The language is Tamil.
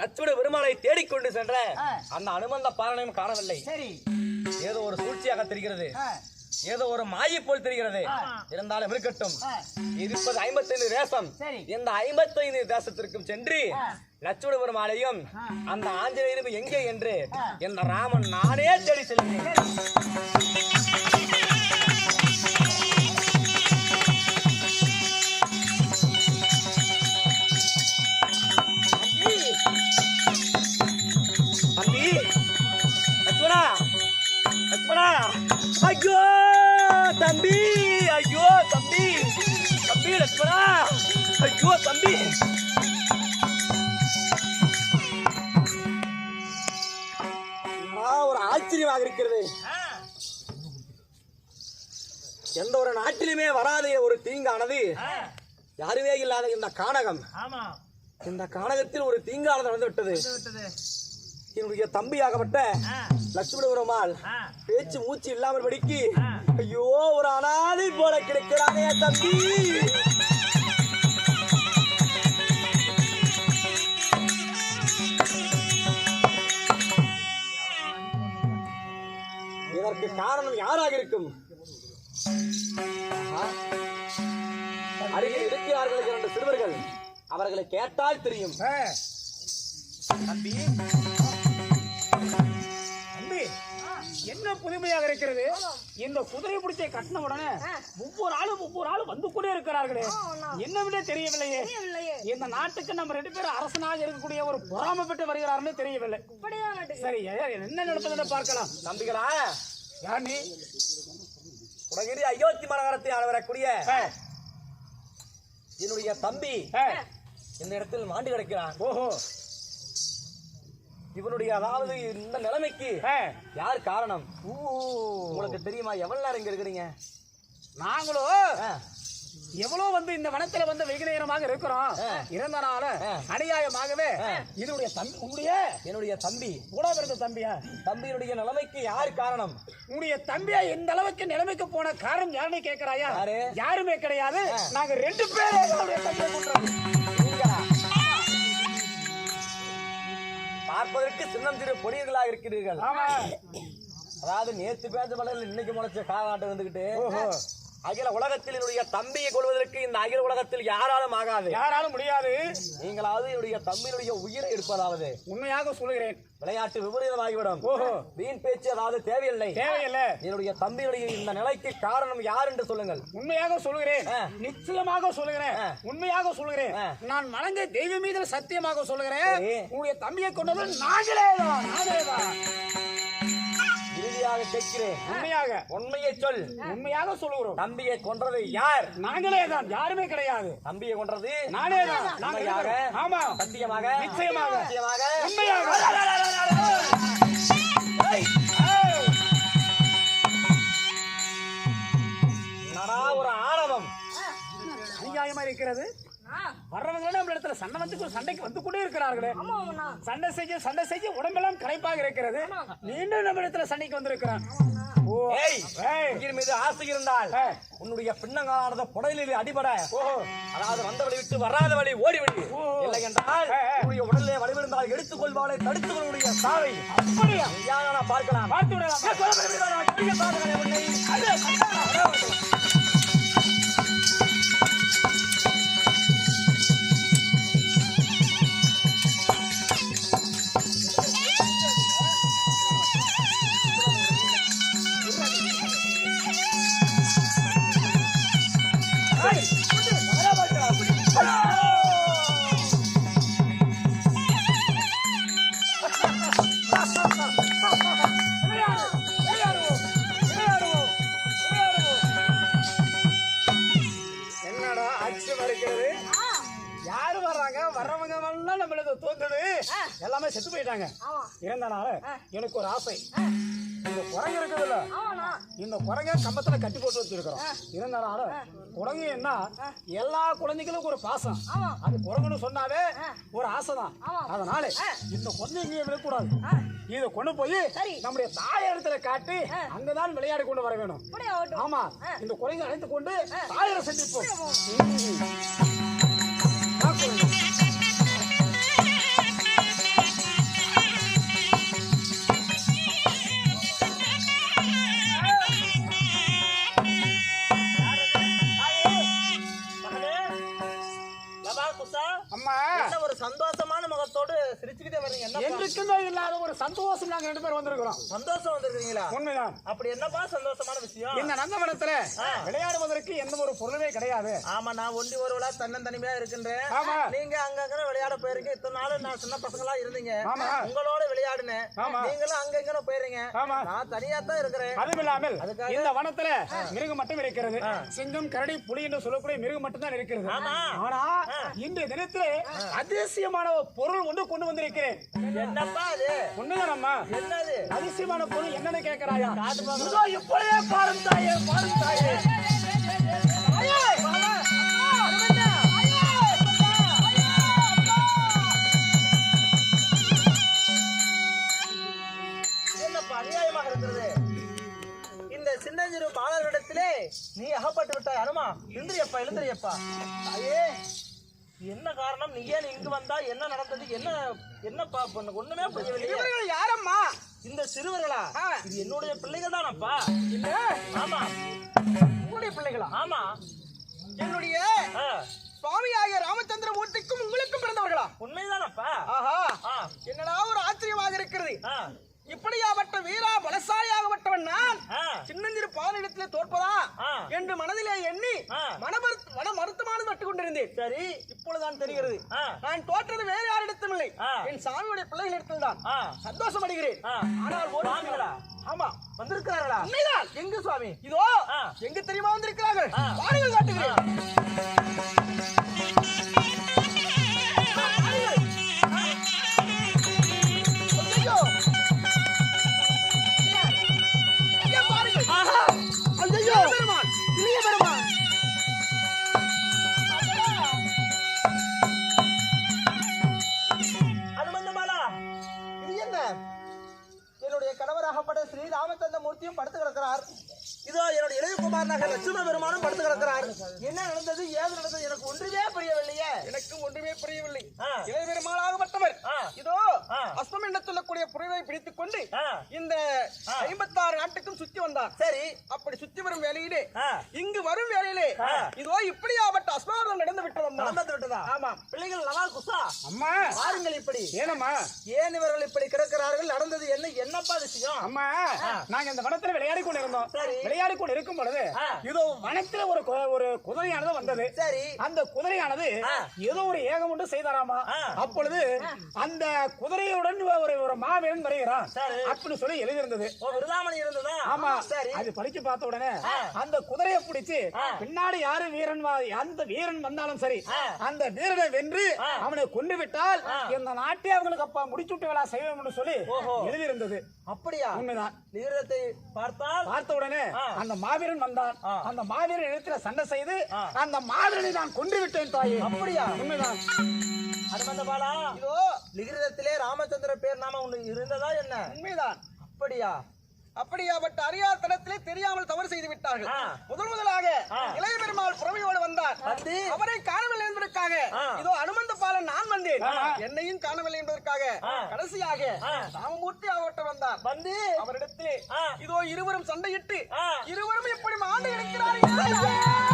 லட்சுமண பெருமாளை தேடிக்கொண்டு சென்ற. அந்த அனுமந்த பாலனையும் காணவில்லை சரி ஏதோ ஒரு சூழ்ச்சியாக தெரிகிறது ஏதோ ஒரு மாயை போல் தெரிகிறது. இருந்தாலும் இருக்கட்டும் இருப்பது ஐம்பத்தைந்து தேசம். இந்த ஐம்பத்தைந்து தேசத்திற்கும் சென்று. லட்சுமண பெருமாளையும். அந்த ஆஞ்சநேயரும் எங்கே என்று. இந்த ராமன் நானே தேடி செல்கிறேன் லட்சுமணா ஐயோ தம்பி. ஒரு ஆச்சரியமாக இருக்கிறது. எந்த ஒரு நாட்டிலுமே வராத ஒரு தீங்கானது. யாருமே இல்லாத இந்த கானகம். இந்த கானகத்தில் ஒரு தீங்கானது நடந்து விட்டது வந்து விட்டது? என்னுடைய தம்பியாகப்பட்ட லட்சுமண பெருமாள் பேச்சு மூச்சு இல்லாமல் படிக்கு. ஐயோ ஒரு அனாதை போல கிடைக்கிறானே தம்பி. இதற்கு காரணம் யாராக இருக்கும்? அருகில் இருக்கிறார்கள் இரண்டு சிறுவர்கள். அவர்களை கேட்டால் தெரியும். தம்பி. என்ன புதுமையாக இருக்கிறது? இந்த குதிரை பிடிச்ச கட்டின உடனே ஒவ்வொரு ஆளும் ஒவ்வொரு ஆளும் வந்து கொண்டே இருக்கிறார்களே. என்ன விட தெரியவில்லையே? இந்த நாட்டுக்கு நம்ம ரெண்டு பேரும் அரசனாக இருக்கக்கூடிய ஒரு பொறாமப்பட்டு வருகிறார்னு தெரியவில்லை. சரி ஏ- என்ன நடப்பதுன்னு பார்க்கலாம். நம்பிகளா? யார் நீ? உலகிரி அயோத்தி மாநகரத்தை ஆள வரக்கூடிய ஆ, என்னுடைய தம்பி இந்த இடத்தில் மாண்டு கிடக்கிறான். ஓஹோ. இவனுடைய அதாவது இந்த நிலைமைக்கு யார் காரணம். உங்களுக்கு தெரியுமா? எவ்வளவு நேரம் இங்க இருக்கிறீங்க? நாங்களும் ஆ, எவ்வளவு வந்து இந்த வனத்துல வந்து வெகு நேரமாக இருக்கிறோம். இருந்தனால. அநியாயமாகவே. இதனுடைய தம்பி உன்னுடைய என்னுடைய தம்பி. கூட பிறந்த தம்பியா? தம்பியினுடைய நிலைமைக்கு யார் காரணம்? உன்னுடைய தம்பியா இந்த அளவுக்கு நிலைமைக்கு போன காரணம் யாருன்னு கேக்குறாயா? யாரு? யாருமே கிடையாது. நாங்க ரெண்டு பேரே பார்ப்பதற்கு சின்னம் சிறு பொடியர்களாக இருக்கிறீர்கள். அதாவது நேத்து பேஞ்ச மலையில் இன்னைக்கு முளைச்ச காலாட்டம் வந்துகிட்டு அகில உலகத்தில் என்னுடைய தம்பியை கொள்வதற்கு இந்த அகில உலகத்தில் யாராலும் ஆகாது. யாராலும் முடியாது. நீங்களாவது என்னுடைய தம்பியினுடைய உயிரை எடுப்பதாவது. உண்மையாக சொல்கிறேன் விளையாட்டு விபரீதமாகிவிடும். வீண் பேச்சு அதாவது தேவையில்லை. தேவையில்லை. என்னுடைய தம்பியுடைய இந்த நிலைக்கு காரணம் யார் என்று சொல்லுங்கள். உண்மையாக சொல்கிறேன் ஆ. நிச்சயமாக சொல்கிறேன் ஆ. உண்மையாக சொல்கிறேன் ஆ. நான் வணங்க தெய்வ மீது சத்தியமாக சொல்கிறேன் சரி. உங்களுடைய தம்பியை கொண்டது நாங்களே தான் நாங்களே தான் இறுதியாக கேட்கிறேன் உண்மையாக உண்மையை சொல் உண்மையாக சொல்லுகிறோம் தம்பியை கொன்றது யார் நாங்களே தான் யாருமே கிடையாது தம்பியை கொன்றது நானே தான் நாங்க உண்மையாக இருக்கிறோம். ஆமா சத்தியமாக நிச்சயமாக. நிச்சயமாக உண்மையாக ஒரு ஆணவம் அநியாயமா இருக்கிறது வர்றவங்க நம்ம இடத்துல சண்டை வந்து சண்டைக்கு வந்து கொண்டே இருக்கிறார்களே. சண்டை செய்ய சண்டை செய்ய உடம்பெல்லாம் களைப்பாக இருக்கிறது. மீண்டும் நம்ம இடத்துல சண்டைக்கு வந்திருக்கிறான். மீது ஆசை இருந்தால் ஆ. உன்னுடைய பின்னங்காலானத புடலில் அடிபட. அதாவது வந்த வழி விட்டு வராத வழி ஓடிவிடு. ஓ. இல்லை என்றால். உன்னுடைய உடலிலே வலிவிருந்தால் எடுத்துக் கொள்வாளை தடுத்துக் கொள்ளுடைய சாவை. அப்படியா? பார்க்கலாம். பார்த்து விடலாம். எல்லாமே செத்து போயிட்டாங்க. இருந்தனால எனக்கு ஒரு ஆசை. இந்த குரங்கு இருக்குதுல்ல இந்த குரங்க கம்பத்துல கட்டி போட்டு வச்சிருக்கிறோம். இருந்தனால குரங்கு என்ன? எல்லா குழந்தைகளுக்கும் ஒரு பாசம். அது குரங்குன்னு சொன்னாவே ஒரு ஆசைதான். அதனால இந்த குழந்தை இங்கே விடக்கூடாது இதை கொண்டு போய் நம்முடைய தாயரத்துல காட்டி அங்கதான் விளையாடி கொண்டு வர வேணும். ஆமா. இந்த குழந்தை அழைத்து கொண்டு தாயரை சந்திப்போம் சந்தோஷம் முகத்தோடு சிரிச்சுக்கிட்டே வர்றீங்க. என்ன என்றைக்குமே இல்லாத ஒரு சந்தோஷம் நாங்க ரெண்டு பேரும் வந்திருக்கிறோம். சந்தோஷம் வந்திருக்கீங்களா? உண்மைதான். அப்படி என்னப்பா சந்தோஷமான விஷயம்? இந்த நந்தவனத்துல விளையாடுவதற்கு எந்த ஒரு பொருளுமே கிடையாது. ஆமா நான் ஒண்டி ஒருவளா தன்னந்தனிமையா இருக்கின்றேன். ஆமா. நீங்க அங்கங்க விளையாட போயிருக்கீங்க. இத்தனை நாள் நான் சின்ன பசங்களா இருந்தீங்க. உங்களோட விளையாடுனேன். நீங்களும் அங்க இங்க போயிருங்க. ஆமா. நான் தனியா தான் இருக்கிறேன். அதுவும் இல்லாமல் இந்த வனத்துல மிருகம் மட்டும் இருக்கிறது. சிங்கம் கரடி புலி என்று சொல்லக்கூடிய மிருகம் மட்டும் தான் இருக்கிறது. ஆனா இன்றைய தினத்திலே அதிசயமான பொருள் ஒன்று கொண்டு வந்திருக்கிறேன். என்னப்பா அது? உண்மைதான் அம்மா என்னது? அதிசயமான பொருள் என்னன்னு கேட்கிறாயா இப்படியே பாரும் தாயே பாரும் தாயே. சின்னஞ்சிறு பாலர்களிடத்திலே நீ அகப்பட்டு விட்டாய் அனுமா. எழுந்திரியப்பா எழுந்திரியப்பா தாயே என்ன காரணம்? நீ ஏன் இங்கு வந்தா? என்ன நடந்தது? என்ன என்னப்பா பொண்ணு? ஒண்ணுமே புரியவில்லையே. இவர்கள் யாரம்மா? இந்த சிறுவர்களா. இது என்னுடைய பிள்ளைகள் தானப்பா? இல்ல ஆமா. உங்களுடைய பிள்ளைகளா? ஆமா. என்னுடைய சுவாமியாகிய ராமச்சந்திரமூர்த்திக்கும் உங்களுக்கும் பிறந்தவர்களா? உண்மைதானப்பா? ஆஹா. என்னடா ஒரு ஆச்சரியமாக இருக்கிறது? ஆ, இப்படியாப்பட்ட வீரா பலசாலியாகப்பட்டவன் நான். சின்னஞ்சிறு பாலிடத்திலே தோற்பதா. என்று மனதிலே எண்ணி ஆ. மனமருத்து மன மருத்துவமானது நட்டு கொண்டிருந்தேன் சரி இப்பொழுதுதான் தெரிகிறது நான் தோற்றது வேறு யாரிடத்தும் இல்லை. என் சாமியுடைய பிள்ளைகளிடத்தில் தான் சந்தோஷம் அடைகிறேன். ஆனால் ஒரு? ஆமா. வந்திருக்கிறார்களா? உண்மைதான். எங்க சுவாமி? இதோ. எங்க தெரியுமா வந்திருக்கிறார்கள்? ஆ. பாருங்கள் காட்டுகிறேன். கணவராகப்பட்ட தந்த மூர்த்தியும் படுத்து கிடக்கிறார். இதோ என்னுடைய இளையகுமாரனாக லட்சுமண பெருமானும் படுத்து கிடக்கிறார். என்ன நடந்தது? ஏது நடந்தது? எனக்கு ஒன்றுமே புரியவில்லையே. எனக்கும் ஒன்றுமே புரியவில்லை. இளைய பெருமாளாகப்பட்டவர். இதோ என்று சொல்லக்கூடிய புரிவை பிடித்துக் கொண்டு இந்த ஐம்பத்தாறு நாட்டுக்கும் சுத்தி வந்தார். சரி. அப்படி சுத்தி வரும் வேலையிலே இங்கு வரும் வேலையிலே. இதோ இப்படியாப்பட்ட அஸ்மாரம் நடந்து விட்டதம்மா நடந்து விட்டதா? ஆமா பிள்ளைகள் நவா குசா? அம்மா. பாருங்கள் இப்படி. ஏனம்மா? ஏன் இவர்கள் இப்படி கிடக்கிறார்கள்? நடந்தது என்ன? என்னப்பா விஷயம்? அம்மா நாங்க இந்த வனத்துல விளையாடி கொண்டு இருந்தோம் சரி. விளையாடி கொண்டு இருக்கும் பொழுது. இதோ வனத்துல ஒரு ஒரு குதிரையானது வந்தது சரி அந்த குதிரையானது. ஏதோ ஒரு ஏகம் ஒன்று செய்தாராமா. அப்பொழுது அந்த குதிரையுடன் ஒரு ஒரு மாவீரன் வருகிறான். அப்படின்னு சொல்லி எழுதியிருந்தது ஓ விருதாமணி இருந்ததா ஆமா சரி அது படிச்சு பார்த்த உடனே. அந்த குதிரையை பிடிச்சு. பின்னாடி யாரு வீரன் அந்த வீரன் வந்தாலும் சரி. அந்த வீரனை வென்று. அவனை கொண்டு விட்டால். இந்த நாட்டை அவங்களுக்கு அப்பா முடிச்சு விட்டு விழா செய்வோம்னு சொல்லி. எழுதியிருந்தது அப்படியா உண்மைதான் நீரத்தை பார்த்தால் பார்த்த உடனே. அந்த மாவீரன் வந்தான். அந்த மாவீரன் இடத்துல சண்டை செய்து. அந்த மாவீரனை நான் கொண்டு விட்டேன் தாயே. அப்படியா? உண்மைதான். அனுமந்த பாலா? இதோ லிகிதத்திலே ராமச்சந்திர பேர் நாம ஒண்ணு இருந்ததா என்ன? உண்மைதான். அப்படியா? அப்படியாப்பட்ட அறியாத்தனத்திலே தெரியாமல் தவறு செய்து விட்டார்கள். முதல் முதலாக. இளைய பெருமாள் புறமையோடு வந்தார். வந்து அவரை காணவில்லை என்பதற்காக. இதோ அனுமந்த வந்தேன். என்னையும் காணவில்லை என்பதற்காக. கடைசியாக. ராமமூர்த்தி ஆகட்ட வந்தார் வந்து அவரிடத்திலே. இதோ இருவரும் சண்டையிட்டு. இருவரும் இப்படி மாண்டு இருக்கிறார்கள்